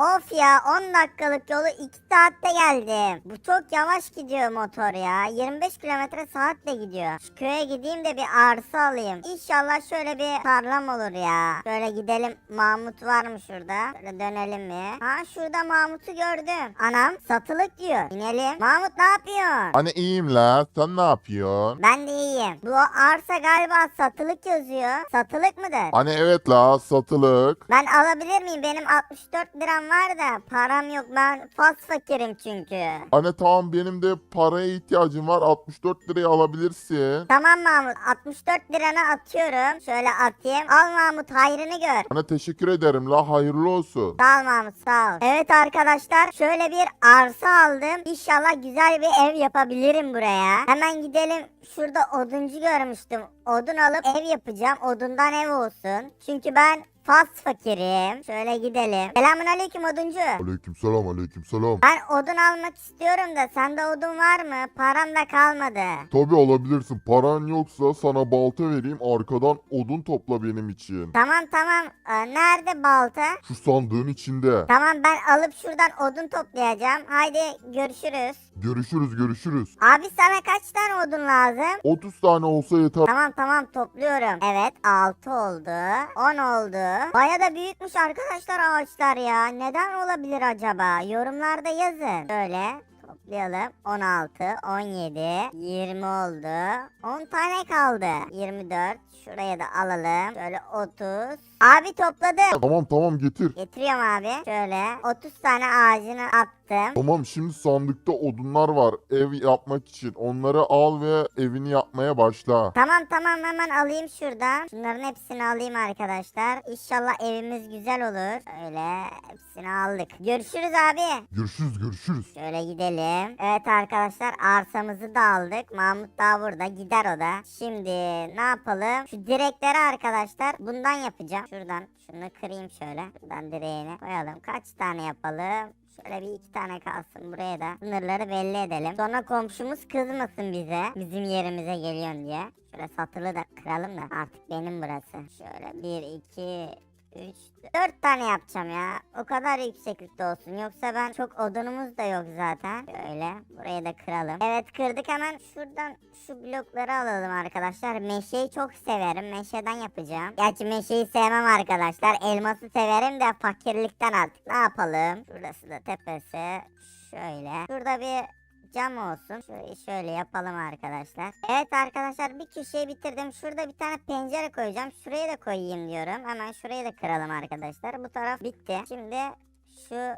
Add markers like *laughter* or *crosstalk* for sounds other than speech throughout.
Of ya 10 dakikalık yolu 2 saatte geldim. Bu çok yavaş gidiyor motor ya. 25 kilometre saatle gidiyor. Şu köye gideyim de bir arsa alayım. İnşallah şöyle bir tarlam olur ya. Şöyle gidelim. Mahmut var mı şurada? Şöyle dönelim mi? Ha şurada Mahmut'u gördüm. Anam satılık diyor. İnelim. Mahmut ne yapıyorsun? Hani iyiyim la sen ne yapıyorsun? Ben de iyiyim. Bu arsa galiba satılık yazıyor. Satılık mıdır? Hani evet la satılık. Ben alabilir miyim? Benim 64 liram var da param yok. Ben fas fakirim çünkü. Hani tamam benim de paraya ihtiyacım var 64 liraya alabilirsin. Tamam Mahmut 64 liranı atıyorum. Şöyle atayım. Al Mahmut hayrını gör. Hani teşekkür ederim la hayırlı olsun. Sağ ol Mahmut sağ ol. Evet arkadaşlar şöyle bir arsa aldım. İnşallah güzel bir ev yapabilirim buraya. Hemen gidelim. Şurada oduncu görmüştüm. Odun alıp ev yapacağım. Odundan ev olsun. Çünkü ben fas fakirim. Şöyle gidelim. Selamun aleyküm oduncu. Aleykümselam aleykümselam. Ben odun almak istiyorum da sende odun var mı? Param da kalmadı. Tabi alabilirsin paran yoksa sana balta vereyim arkadan odun topla benim için. Tamam tamam. Ee, nerede balta? Şu sandığın içinde. Tamam ben alıp şuradan odun toplayacağım. Haydi görüşürüz. Görüşürüz görüşürüz. Abi sana kaç tane odun lazım? 30 tane olsa yeter. Tamam tamam topluyorum. Evet 6 oldu. 10 oldu. Baya da büyükmüş arkadaşlar ağaçlar ya. Neden olabilir acaba? Yorumlarda yazın. Şöyle toplayalım. 16, 17, 20 oldu. 10 tane kaldı. 24. Şuraya da alalım. Şöyle 30. Abi topladım. Tamam tamam getir. Getiriyorum abi. Şöyle 30 tane ağacını attım. Tamam şimdi sandıkta odunlar var ev yapmak için. Onları al ve evini yapmaya başla. Tamam tamam hemen alayım şuradan. Şunların hepsini alayım arkadaşlar. İnşallah evimiz güzel olur. Öyle hepsini aldık. Görüşürüz abi. Görüşürüz görüşürüz. Şöyle gidelim. Evet arkadaşlar arsamızı da aldık. Mahmut daha burada gider o da. Şimdi ne yapalım? Şu direkleri arkadaşlar bundan yapacağım. Şuradan şunu kırayım şöyle. Şuradan direğini koyalım. Kaç tane yapalım? Şöyle bir iki tane kalsın buraya da sınırları belli edelim. Sonra komşumuz kızmasın bize. Bizim yerimize geliyorsun diye. Şöyle satılı da kıralım da artık benim burası. Şöyle bir iki 3, 4 tane yapacağım ya. O kadar yükseklikte olsun. Yoksa ben çok odunumuz da yok zaten. Şöyle burayı da kıralım. Evet kırdık hemen şuradan şu blokları alalım arkadaşlar. Meşeyi çok severim. Meşeden yapacağım. Gerçi meşeyi sevmem arkadaşlar. Elması severim de fakirlikten artık. Ne yapalım? Şurası da tepesi. Şöyle. Şurada bir cam olsun. Şöyle, şöyle yapalım arkadaşlar. Evet arkadaşlar bir köşeyi bitirdim. Şurada bir tane pencere koyacağım. Şuraya da koyayım diyorum. Hemen şurayı da kıralım arkadaşlar. Bu taraf bitti. Şimdi şu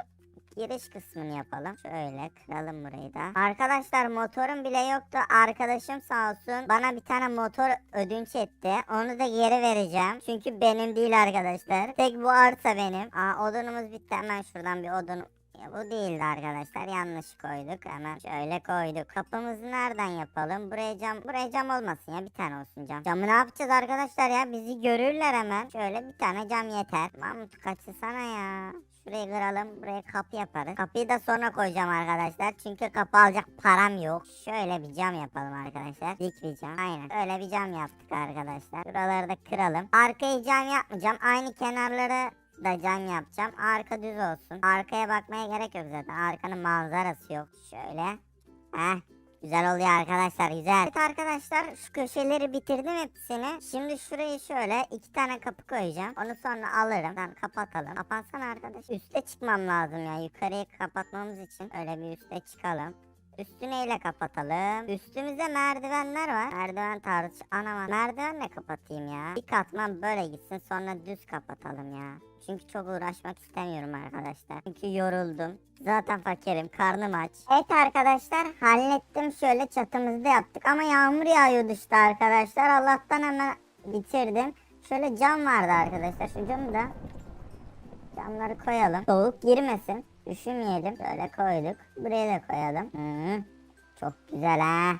giriş kısmını yapalım. Şöyle kıralım burayı da. Arkadaşlar motorum bile yoktu. Arkadaşım sağ olsun bana bir tane motor ödünç etti. Onu da geri vereceğim. Çünkü benim değil arkadaşlar. Tek bu arsa benim. Aa odunumuz bitti. Hemen şuradan bir odun ya bu değildi arkadaşlar. Yanlış koyduk. Hemen şöyle koyduk. Kapımızı nereden yapalım? Buraya cam, buraya cam olmasın ya. Bir tane olsun cam. Camı ne yapacağız arkadaşlar ya? Bizi görürler hemen. Şöyle bir tane cam yeter. Mahmut kaçsana ya. Şurayı kıralım. Buraya kapı yaparız. Kapıyı da sonra koyacağım arkadaşlar. Çünkü kapı alacak param yok. Şöyle bir cam yapalım arkadaşlar. Dik bir cam. Aynen. Öyle bir cam yaptık arkadaşlar. Buraları da kıralım. Arkayı cam yapmayacağım. Aynı kenarları da cam yapacağım. Arka düz olsun. Arkaya bakmaya gerek yok zaten. Arkanın manzarası yok. Şöyle. Heh. Güzel oluyor arkadaşlar güzel. Evet arkadaşlar şu köşeleri bitirdim hepsini. Şimdi şurayı şöyle iki tane kapı koyacağım. Onu sonra alırım. Tamam kapatalım. Kapansana arkadaş. Üste çıkmam lazım ya. Yukarıyı kapatmamız için. Öyle bir üste çıkalım. Üstü neyle kapatalım? Üstümüzde merdivenler var. Merdiven tarzı. Anam merdivenle kapatayım ya. Bir katman böyle gitsin sonra düz kapatalım ya. Çünkü çok uğraşmak istemiyorum arkadaşlar. Çünkü yoruldum. Zaten fakirim. Karnım aç. Evet arkadaşlar hallettim. Şöyle çatımızda yaptık. Ama yağmur yağıyordu işte arkadaşlar. Allah'tan hemen bitirdim. Şöyle cam vardı arkadaşlar. Şu camı da camları koyalım. Soğuk girmesin. Üşümeyelim. Böyle koyduk. Buraya da koyalım. Hı, çok güzel ha.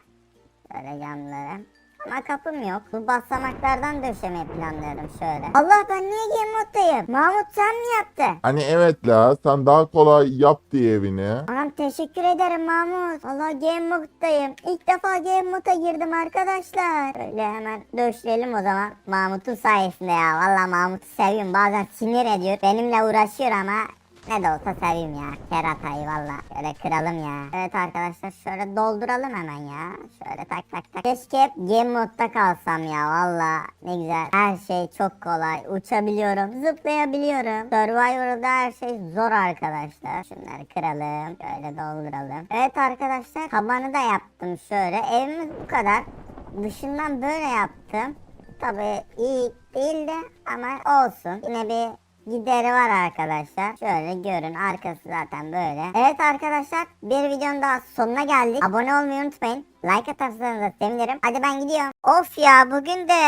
Böyle camları. Ama kapım yok. Bu basamaklardan döşemeyi planlıyorum şöyle. Allah ben niye game moddayım? Mahmut sen mi yaptın? Hani evet la sen daha kolay yap diye evini. Anam teşekkür ederim Mahmut. Allah game moddayım. İlk defa game moda girdim arkadaşlar. Öyle hemen döşleyelim o zaman. Mahmut'un sayesinde ya. Valla Mahmut'u seviyorum. Bazen sinir ediyor. Benimle uğraşıyor ama Ne de olsa seveyim ya. Keratayı valla. Şöyle kıralım ya. Evet arkadaşlar şöyle dolduralım hemen ya. Şöyle tak tak tak. Keşke hep game modda kalsam ya valla. Ne güzel. Her şey çok kolay. Uçabiliyorum. Zıplayabiliyorum. Survivor'da her şey zor arkadaşlar. Şunları kıralım. Şöyle dolduralım. Evet arkadaşlar tabanı da yaptım şöyle. Evimiz bu kadar. Dışından böyle yaptım. Tabii iyi değildi ama olsun. Yine bir gideri var arkadaşlar. Şöyle görün arkası zaten böyle. Evet arkadaşlar bir videonun daha sonuna geldik. Abone olmayı unutmayın. Like atarsanız da sevinirim. Hadi ben gidiyorum. Of ya bugün de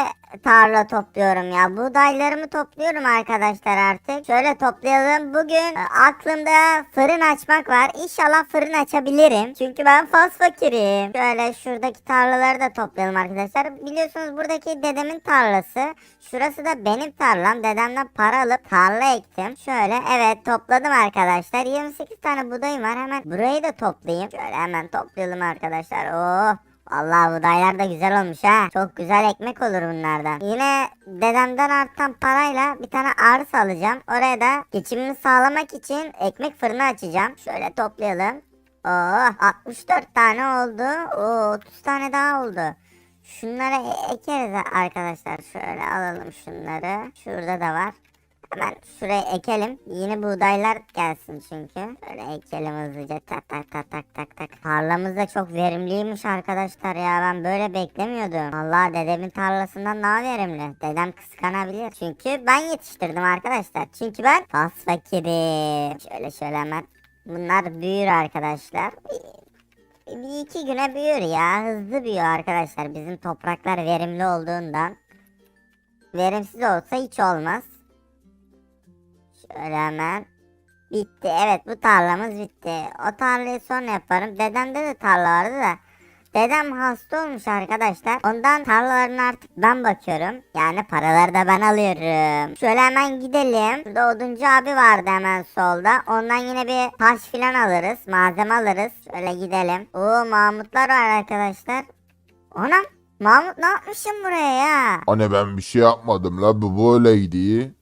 tarla topluyorum ya. Buğdaylarımı topluyorum arkadaşlar artık. Şöyle toplayalım. Bugün e, aklımda fırın açmak var. İnşallah fırın açabilirim. Çünkü ben faz fakirim. Şöyle şuradaki tarlaları da toplayalım arkadaşlar. Biliyorsunuz buradaki dedemin tarlası. Şurası da benim tarlam. Dedemden para alıp tarla ektim. Şöyle evet topladım arkadaşlar. 28 tane buğdayım var. Hemen burayı da toplayayım. Şöyle hemen toplayalım arkadaşlar. Oo. Vallahi buğdaylar da güzel olmuş ha. Çok güzel ekmek olur bunlardan. Yine dedemden artan parayla bir tane arsa alacağım. Oraya da geçimimi sağlamak için ekmek fırını açacağım. Şöyle toplayalım. Oo 64 tane oldu. Oo 30 tane daha oldu. Şunları e- ekeriz arkadaşlar. Şöyle alalım şunları. Şurada da var. Hemen şuraya ekelim. Yeni buğdaylar gelsin çünkü. Şöyle ekelim hızlıca. Tak tak tak tak tak tak. Tarlamız da çok verimliymiş arkadaşlar ya. Ben böyle beklemiyordum. Allah dedemin tarlasından daha verimli. Dedem kıskanabilir. Çünkü ben yetiştirdim arkadaşlar. Çünkü ben fas fakirim. Şöyle şöyle hemen. Bunlar büyür arkadaşlar. Bir iki güne büyür ya. Hızlı büyüyor arkadaşlar. Bizim topraklar verimli olduğundan. Verimsiz olsa hiç olmaz. Şöyle hemen. Bitti. Evet bu tarlamız bitti. O tarlayı sonra yaparım. Dedemde de tarla vardı da. Dedem hasta olmuş arkadaşlar. Ondan tarlalarına artık ben bakıyorum. Yani paraları da ben alıyorum. Şöyle hemen gidelim. Burada oduncu abi vardı hemen solda. Ondan yine bir taş filan alırız. Malzeme alırız. Şöyle gidelim. Oo Mahmutlar var arkadaşlar. Anam Mahmut ne yapmışsın buraya ya? Anne ben bir şey yapmadım la bu böyleydi.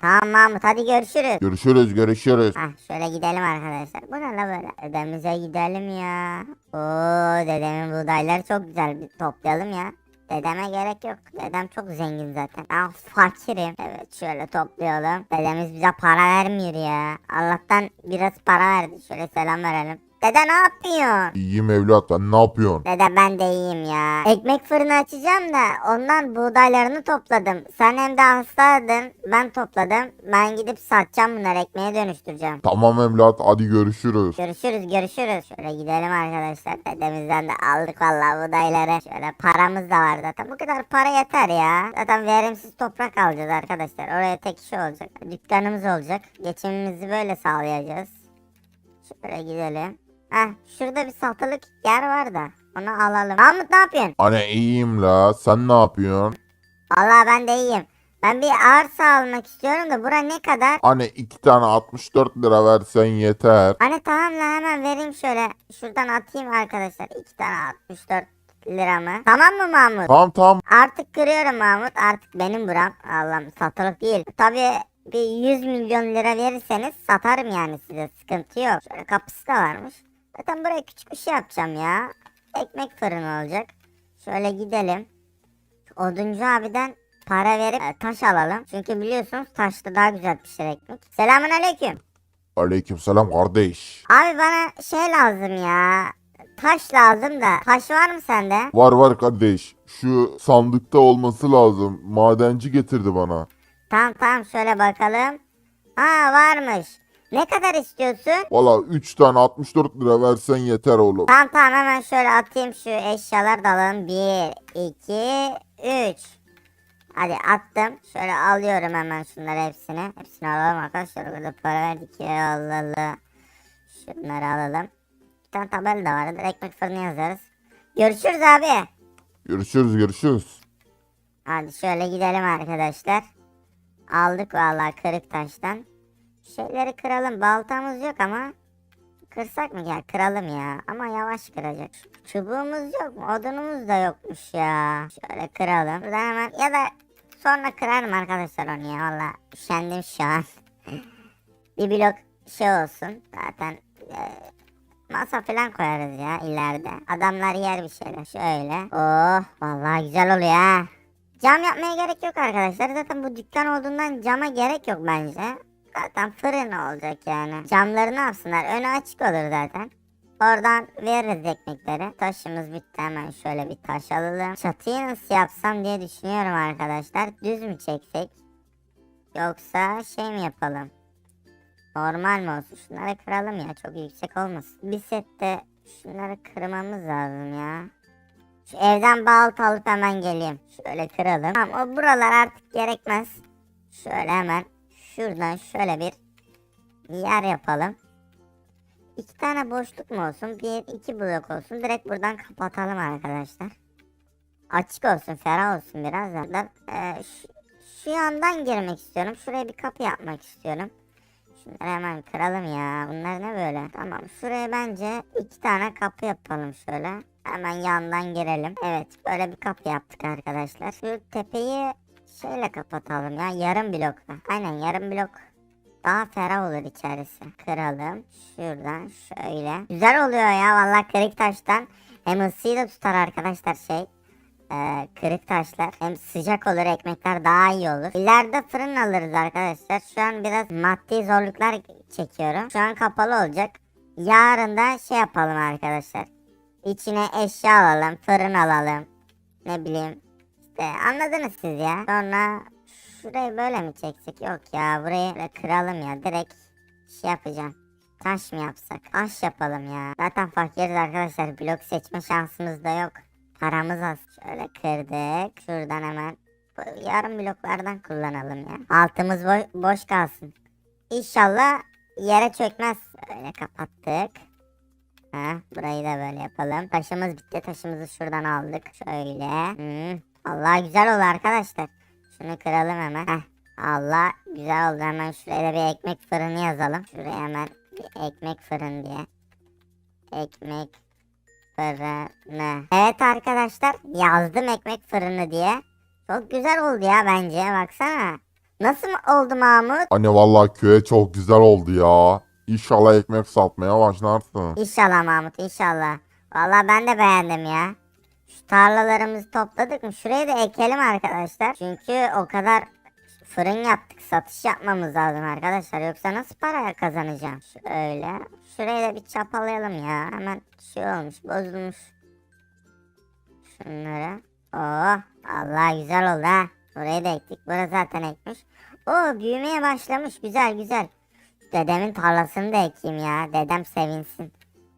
Tamam Mahmut hadi görüşürüz. Görüşürüz görüşürüz. Hah şöyle gidelim arkadaşlar. Bu ne la böyle? Dedemize gidelim ya. Oo dedemin buğdayları çok güzel. Bir toplayalım ya. Dedeme gerek yok. Dedem çok zengin zaten. Ben fakirim. Evet şöyle toplayalım. Dedemiz bize para vermiyor ya. Allah'tan biraz para verdi. Şöyle selam verelim. Dede ne yapıyorsun? İyiyim evlat sen ne yapıyorsun? Dede ben de iyiyim ya. Ekmek fırını açacağım da ondan buğdaylarını topladım. Sen hem de hastaydın. Ben topladım. Ben gidip satacağım bunları ekmeğe dönüştüreceğim. Tamam evlat hadi görüşürüz. Görüşürüz görüşürüz. Şöyle gidelim arkadaşlar. Dedemizden de aldık vallahi buğdayları. Şöyle paramız da var zaten. Bu kadar para yeter ya. Zaten verimsiz toprak alacağız arkadaşlar. Oraya tek kişi olacak. Dükkanımız olacak. Geçimimizi böyle sağlayacağız. Şöyle gidelim. Heh şurada bir satılık yer var da. Onu alalım. Mahmut ne yapıyorsun? Anne iyiyim la sen ne yapıyorsun? Vallahi ben de iyiyim. Ben bir arsa almak istiyorum da bura ne kadar? Anne iki tane 64 lira versen yeter. Hani tamam la hemen vereyim şöyle. Şuradan atayım arkadaşlar. İki tane 64 liramı. Tamam mı Mahmut? Tamam tamam. Artık kırıyorum Mahmut. Artık benim buram. Allah'ım satılık değil. Tabii bir 100 milyon lira verirseniz satarım yani size. Sıkıntı yok. Şöyle kapısı da varmış. Zaten buraya küçük bir şey yapacağım ya. Ekmek fırını olacak. Şöyle gidelim. Şu Oduncu abiden para verip e, taş alalım. Çünkü biliyorsunuz taşta daha güzel pişer ekmek. Selamun aleyküm. Aleykümselam kardeş. Abi bana şey lazım ya. Taş lazım da. Taş var mı sende? Var var kardeş. Şu sandıkta olması lazım. Madenci getirdi bana. Tamam tamam şöyle bakalım. Ha varmış. Ne kadar istiyorsun? Valla 3 tane 64 lira versen yeter oğlum. Tamam tamam hemen şöyle atayım şu eşyaları da alalım. 1, 2, 3. Hadi attım. Şöyle alıyorum hemen şunları hepsini. Hepsini alalım arkadaşlar. Burada para verdik ya Allah Allah. Şunları alalım. Bir tane tabela da var. Ekmek fırını yazarız. Görüşürüz abi. Görüşürüz görüşürüz. Hadi şöyle gidelim arkadaşlar. Aldık vallahi kırık taştan. Şeyleri kıralım. Baltamız yok ama. Kırsak mı ya? Kıralım ya. Ama yavaş kıracak. Çubuğumuz yok mu? Odunumuz da yokmuş ya. Şöyle kıralım. Buradan hemen ya da sonra kırarım arkadaşlar onu ya. Valla üşendim şu an. *laughs* bir blok şey olsun. Zaten e, masa falan koyarız ya ileride. Adamlar yer bir şeyler. Şöyle. Oh vallahi güzel oluyor ha. Cam yapmaya gerek yok arkadaşlar. Zaten bu dükkan olduğundan cama gerek yok bence. Zaten fırın olacak yani. Camları ne yapsınlar? Önü açık olur zaten. Oradan veririz ekmekleri. Taşımız bitti hemen şöyle bir taş alalım. Çatıyı nasıl yapsam diye düşünüyorum arkadaşlar. Düz mü çeksek? Yoksa şey mi yapalım? Normal mi olsun? Şunları kıralım ya çok yüksek olmasın. Bir sette şunları kırmamız lazım ya. Şu evden balta alıp hemen geleyim. Şöyle kıralım. Tamam o buralar artık gerekmez. Şöyle hemen şuradan şöyle bir yer yapalım. İki tane boşluk mu olsun? Bir iki blok olsun. Direkt buradan kapatalım arkadaşlar. Açık olsun, ferah olsun biraz da. Ben, e, şu, şu yandan girmek istiyorum. Şuraya bir kapı yapmak istiyorum. Şunları hemen kıralım ya. Bunlar ne böyle? Tamam. Şuraya bence iki tane kapı yapalım şöyle. Hemen yandan girelim. Evet böyle bir kapı yaptık arkadaşlar. Şu tepeyi şeyle kapatalım ya. Yarım blokla. Aynen yarım blok. Daha ferah olur içerisi. Kıralım. Şuradan şöyle. Güzel oluyor ya vallahi kırık taştan. Hem ısıyı da tutar arkadaşlar şey. Ee, kırık taşlar. Hem sıcak olur ekmekler daha iyi olur. İleride fırın alırız arkadaşlar. Şu an biraz maddi zorluklar çekiyorum. Şu an kapalı olacak. Yarın da şey yapalım arkadaşlar. İçine eşya alalım. Fırın alalım. Ne bileyim. İşte anladınız siz ya. Sonra şurayı böyle mi çeksek? Yok ya burayı böyle kıralım ya. Direkt şey yapacağım. Taş mı yapsak? Taş yapalım ya. Zaten fakiriz arkadaşlar. Blok seçme şansımız da yok. Paramız az. Şöyle kırdık. Şuradan hemen yarım bloklardan kullanalım ya. Altımız boş, boş kalsın. İnşallah yere çökmez. Öyle kapattık. Ha, burayı da böyle yapalım. Taşımız bitti. Taşımızı şuradan aldık. Şöyle. Hmm. Allah güzel oldu arkadaşlar. Şunu kıralım hemen. Heh. Allah güzel oldu. Hemen şuraya da bir ekmek fırını yazalım. Şuraya hemen bir ekmek fırın diye. Ekmek fırını. Evet arkadaşlar yazdım ekmek fırını diye. Çok güzel oldu ya bence baksana. Nasıl oldu Mahmut? Anne vallahi köye çok güzel oldu ya. İnşallah ekmek satmaya başlarsın. İnşallah Mahmut inşallah. Vallahi ben de beğendim ya. Şu tarlalarımızı topladık mı? Şuraya da ekelim arkadaşlar. Çünkü o kadar fırın yaptık. Satış yapmamız lazım arkadaşlar. Yoksa nasıl para kazanacağım? Şöyle. Şurayı da bir çapalayalım ya. Hemen şey olmuş bozulmuş. Şunları. Oh Allah güzel oldu ha. Burayı da ektik. Burası zaten ekmiş. Oo büyümeye başlamış. Güzel güzel. Dedemin tarlasını da ekeyim ya. Dedem sevinsin.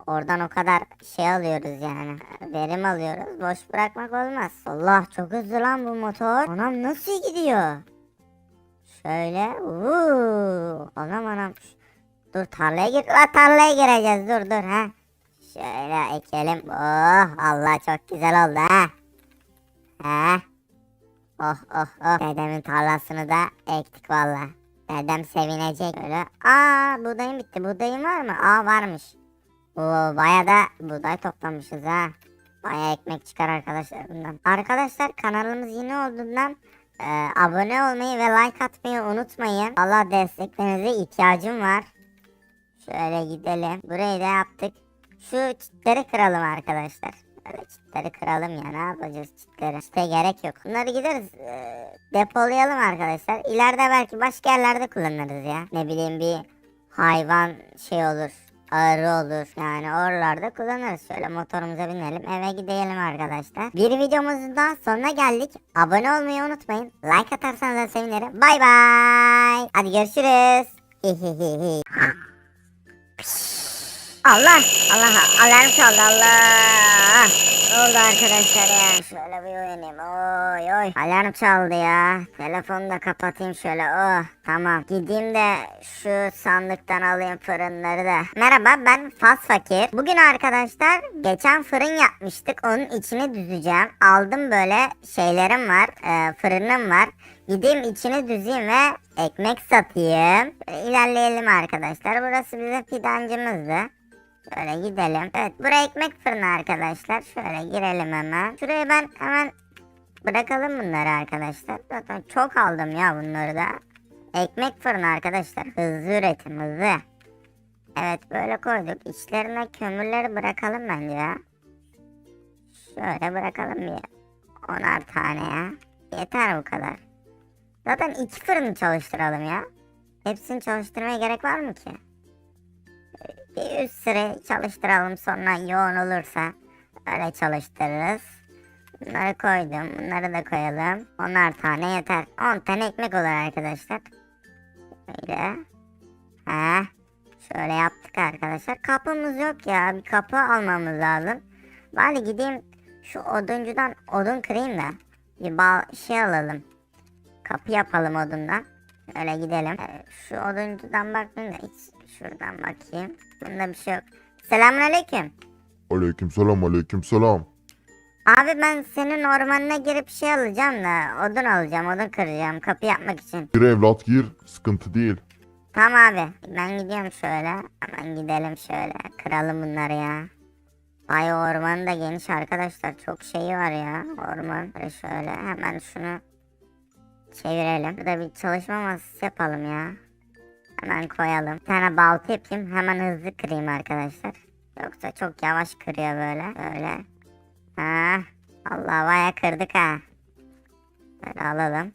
Oradan o kadar şey alıyoruz yani. Verim alıyoruz. Boş bırakmak olmaz. Allah çok hızlı lan bu motor. Anam nasıl gidiyor? Şöyle. Uuu. Anam anam. Dur tarlaya gir. La tarlaya gireceğiz. Dur dur ha. Şöyle ekelim. Oh Allah çok güzel oldu ha. Ha. Oh oh oh. Dedemin tarlasını da ektik valla. Dedem sevinecek böyle. Aa buğdayım bitti. Buğdayım var mı? Aa varmış. Oo baya da buğday toplamışız ha. Baya ekmek çıkar arkadaşlar bundan. Arkadaşlar kanalımız yeni olduğundan e, abone olmayı ve like atmayı unutmayın. Allah desteklerinize ihtiyacım var. Şöyle gidelim. Burayı da yaptık. Şu çitleri kıralım arkadaşlar. Böyle çitleri kıralım ya ne yapacağız çitleri. Çite gerek yok. Bunları gideriz e, depolayalım arkadaşlar. İleride belki başka yerlerde kullanırız ya. Ne bileyim bir hayvan şey olur. Ağrı olur. Yani oralarda kullanırız. Şöyle motorumuza binelim. Eve gidelim arkadaşlar. Bir videomuzun daha sonuna geldik. Abone olmayı unutmayın. Like atarsanız da sevinirim. Bay bay. Hadi görüşürüz. Allah Allah alarm çaldı Allah. Oldu arkadaşlar ya? Şöyle bir uyanayım. Oy oy. Alarm çaldı ya. Telefonu da kapatayım şöyle. Oh tamam. Gideyim de şu sandıktan alayım fırınları da. Merhaba ben Fas Fakir. Bugün arkadaşlar geçen fırın yapmıştık. Onun içini düzeceğim. Aldım böyle şeylerim var. e, fırınım var. Gideyim içini düzeyim ve ekmek satayım. İlerleyelim arkadaşlar. Burası bizim fidancımızdı. Şöyle gidelim. Evet buraya ekmek fırını arkadaşlar. Şöyle girelim hemen. Şuraya ben hemen bırakalım bunları arkadaşlar. Zaten çok aldım ya bunları da. Ekmek fırını arkadaşlar. Hızlı üretim hızlı. Evet böyle koyduk. İçlerine kömürleri bırakalım bence ya. Şöyle bırakalım bir onar tane ya. Yeter bu kadar. Zaten iki fırını çalıştıralım ya. Hepsini çalıştırmaya gerek var mı ki? Bir üst sıra çalıştıralım sonra yoğun olursa öyle çalıştırırız. Bunları koydum. Bunları da koyalım. Onar tane yeter. 10 tane ekmek olur arkadaşlar. Böyle. Ha. Şöyle yaptık arkadaşlar. Kapımız yok ya. Bir kapı almamız lazım. Bari gideyim şu oduncudan odun kırayım da. Bir bal şey alalım. Kapı yapalım odundan. Öyle gidelim. Ee, Şu oduncudan bakmayayım da hiç şuradan bakayım. Bunda bir şey yok. Selamünaleyküm. Aleykümselam aleykümselam. Abi ben senin ormanına girip şey alacağım da odun alacağım odun kıracağım kapı yapmak için. Gir evlat gir. Sıkıntı değil. Tamam abi ben gidiyorum şöyle hemen gidelim şöyle kıralım bunları ya. Ay orman da geniş arkadaşlar çok şeyi var ya orman. Böyle şöyle hemen şunu çevirelim. Burada bir çalışma masası yapalım ya. Hemen koyalım. Bir tane balta yapayım hemen hızlı kırayım arkadaşlar. Yoksa çok yavaş kırıyor böyle. Böyle. Ha, Allah baya kırdık ha. Böyle alalım.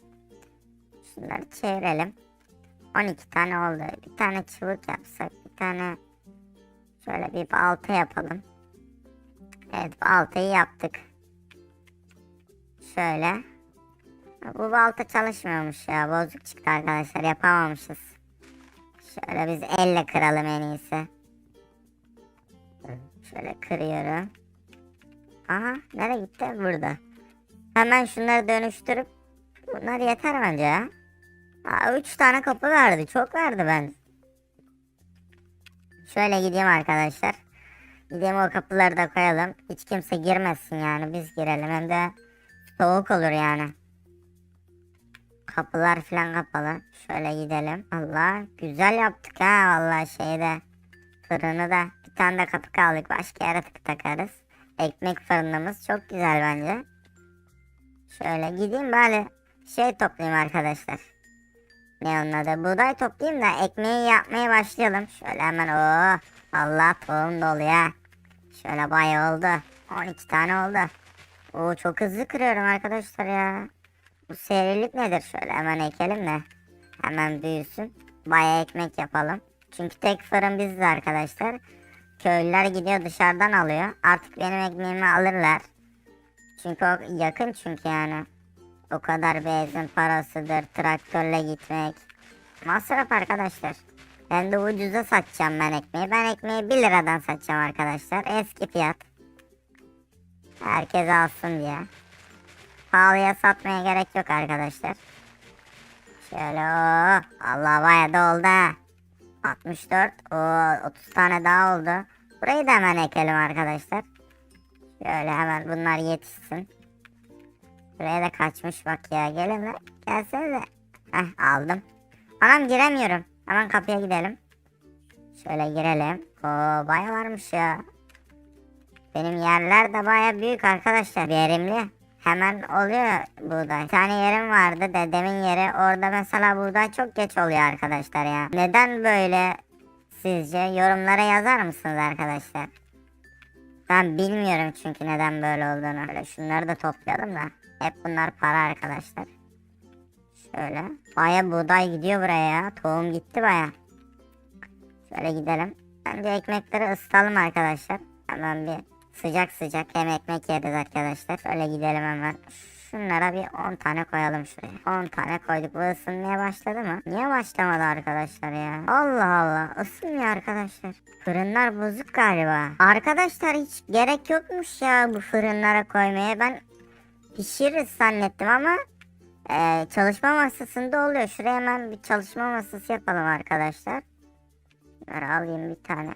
Şunları çevirelim. 12 tane oldu. Bir tane çubuk yapsak. Bir tane şöyle bir balta yapalım. Evet baltayı yaptık. Şöyle. Bu balta çalışmıyormuş ya. Bozuk çıktı arkadaşlar. Yapamamışız. Şöyle biz elle kıralım en iyisi. Şöyle kırıyorum. Aha nereye gitti? Burada. Hemen şunları dönüştürüp bunlar yeter bence ya. Aa, üç tane kapı verdi. Çok verdi ben. Şöyle gideyim arkadaşlar. Gideyim o kapıları da koyalım. Hiç kimse girmesin yani. Biz girelim. Hem de soğuk olur yani. Kapılar falan kapalı. Şöyle gidelim. Allah güzel yaptık ha vallahi şeyde. Fırını da bir tane de kapı kaldık. Başka yere takarız. Ekmek fırınımız çok güzel bence. Şöyle gideyim böyle şey toplayayım arkadaşlar. Ne onun adı? Buğday toplayayım da ekmeği yapmaya başlayalım. Şöyle hemen o Allah tohum dolu ya. Şöyle bayağı oldu. 12 tane oldu. Oo çok hızlı kırıyorum arkadaşlar ya. Bu serilik nedir? Şöyle hemen ekelim de. Hemen büyüsün. Bayağı ekmek yapalım. Çünkü tek fırın biziz arkadaşlar. Köylüler gidiyor dışarıdan alıyor. Artık benim ekmeğimi alırlar. Çünkü o yakın çünkü yani. O kadar benzin parasıdır, traktörle gitmek. Masraf arkadaşlar. Ben de ucuza satacağım ben ekmeği. Ben ekmeği 1 liradan satacağım arkadaşlar. Eski fiyat. Herkes alsın diye. Pahalıya satmaya gerek yok arkadaşlar. Şöyle o Allah bayağı da oldu ha. 64 o 30 tane daha oldu. Burayı da hemen ekelim arkadaşlar. Şöyle hemen bunlar yetişsin. Buraya da kaçmış bak ya. Gelin lan. Gelsene de. Heh aldım. Anam giremiyorum. Hemen kapıya gidelim. Şöyle girelim. Oo baya varmış ya. Benim yerler de baya büyük arkadaşlar. Verimli. Hemen oluyor buğday. Bir tane yerim vardı dedemin yeri. Orada mesela buğday çok geç oluyor arkadaşlar ya. Neden böyle sizce? Yorumlara yazar mısınız arkadaşlar? Ben bilmiyorum çünkü neden böyle olduğunu. Böyle şunları da toplayalım da. Hep bunlar para arkadaşlar. Şöyle. Baya buğday gidiyor buraya ya. Tohum gitti baya. Şöyle gidelim. Bence ekmekleri ısıtalım arkadaşlar. Hemen bir sıcak sıcak hem ekmek yeriz arkadaşlar. Şöyle gidelim hemen. Şunlara bir 10 tane koyalım şuraya. 10 tane koyduk. Bu ısınmaya başladı mı? Niye başlamadı arkadaşlar ya? Allah Allah. Isınmıyor arkadaşlar. Fırınlar bozuk galiba. Arkadaşlar hiç gerek yokmuş ya bu fırınlara koymaya. Ben pişiririz zannettim ama e, çalışma masasında oluyor. Şuraya hemen bir çalışma masası yapalım arkadaşlar. Bunları alayım bir tane.